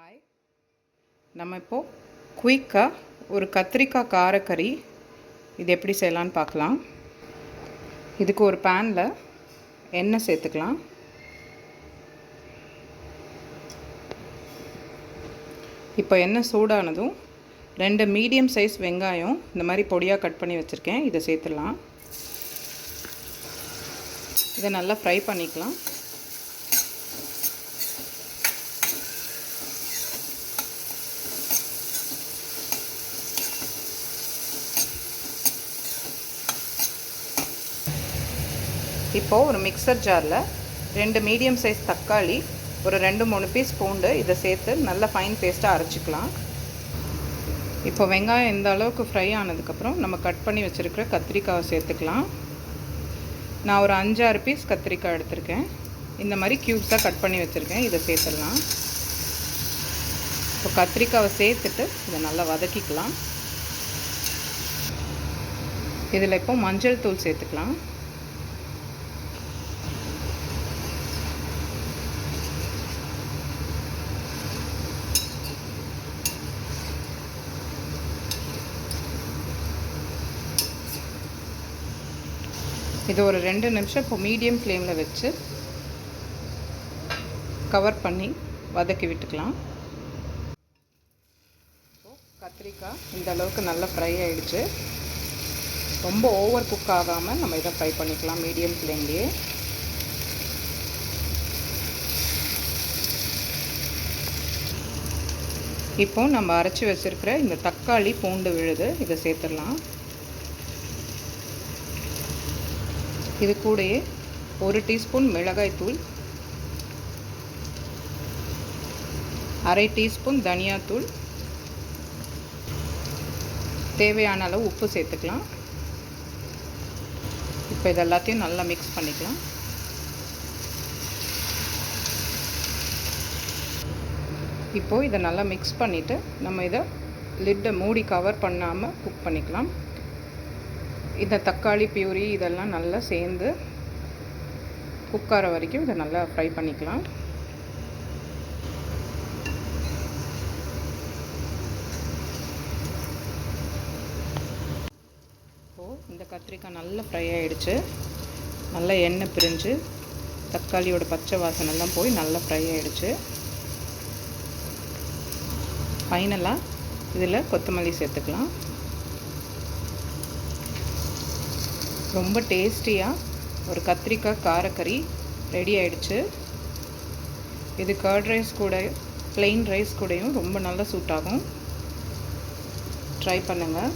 Hi நம்ம இப்போது குயிக்காக ஒரு கத்திரிக்காய் காரக்கறி இது எப்படி செய்யலான்னு பார்க்கலாம். இதுக்கு ஒரு பேனில் எண்ணெய் சேர்த்துக்கலாம். இப்போ எண்ணெய் சூடானதும் ரெண்டு மீடியம் சைஸ் வெங்காயம் இந்த மாதிரி பொடியாக கட் பண்ணி வச்சுருக்கேன். இதை சேர்த்துடலாம். இதை நல்லா ஃப்ரை பண்ணிக்கலாம். இப்போது ஒரு மிக்சர் ஜாரில் ரெண்டு மீடியம் சைஸ் தக்காளி ஒரு ரெண்டு மூணு பீஸ் பூண்டு இதை சேர்த்து நல்லா ஃபைன் பேஸ்ட்டாக அரைச்சிக்கலாம். இப்போ வெங்காயம் இந்த அளவுக்கு ஃப்ரை ஆனதுக்கப்புறம் நம்ம கட் பண்ணி வச்சுருக்கிற கத்திரிக்காவை சேர்த்துக்கலாம். நான் ஒரு அஞ்சாறு பீஸ் கத்திரிக்காய் எடுத்திருக்கேன். இந்த மாதிரி க்யூப்ஸாக கட் பண்ணி வச்சுருக்கேன். இதை சேர்த்துடலாம். இப்போ கத்திரிக்காவை சேர்த்துட்டு இதை நல்லா வதக்கிக்கலாம். இதில் இப்போ மஞ்சள் தூள் சேர்த்துக்கலாம். இது ஒரு ரெண்டு நிமிஷம் இப்போ மீடியம் ஃப்ளேமில் வச்சு கவர் பண்ணி வதக்கி விட்டுக்கலாம். கத்திரிக்காய் இந்த அளவுக்கு நல்லா ஃப்ரை ஆகிடுச்சு ரொம்ப ஓவர் குக் ஆகாமல் நம்ம இதை ஃப்ரை பண்ணிக்கலாம் மீடியம் ஃப்ளேம்லேயே இப்போ நம்ம அரைச்சி வச்சுருக்கிற இந்த தக்காளி பூண்டு விழுது இதை சேர்த்துடலாம். இது கூடயே ஒரு டீஸ்பூன் மிளகாய்த்தூள் அரை டீஸ்பூன் தனியாத்தூள் தேவையான அளவு உப்பு சேர்த்துக்கலாம். இப்போ இது எல்லாத்தையும் நல்லா மிக்ஸ் பண்ணிக்கலாம். இப்போது இதை நல்லா மிக்ஸ் பண்ணிவிட்டு நம்ம இதை லிட்டை மூடி கவர் பண்ணாமல் குக் பண்ணிக்கலாம். இந்த தக்காளி பியூரி இதெல்லாம் நல்லா சேர்ந்து குக்கார வரைக்கும் இதை நல்லா ஃப்ரை பண்ணிக்கலாம். இப்போது இந்த கத்திரிக்காய் நல்லா ஃப்ரை ஆகிடுச்சு நல்லா எண்ணெய் பிரிஞ்சு தக்காளியோட பச்சை வாசனெல்லாம் போய் நல்லா ஃப்ரை ஆகிடுச்சு ஃபைனலாக இதில் கொத்தமல்லி சேர்த்துக்கலாம். ரொம்ப டேஸ்டியாக ஒரு கத்திரிக்காய் காரக்கறி ரெடி ஆயிடுச்சு. இது கர்ட் ரைஸ் கூட ப்ளெயின் ரைஸ் கூடயும் ரொம்ப நல்லா சூட் ஆகும். ட்ரை பண்ணுங்கள்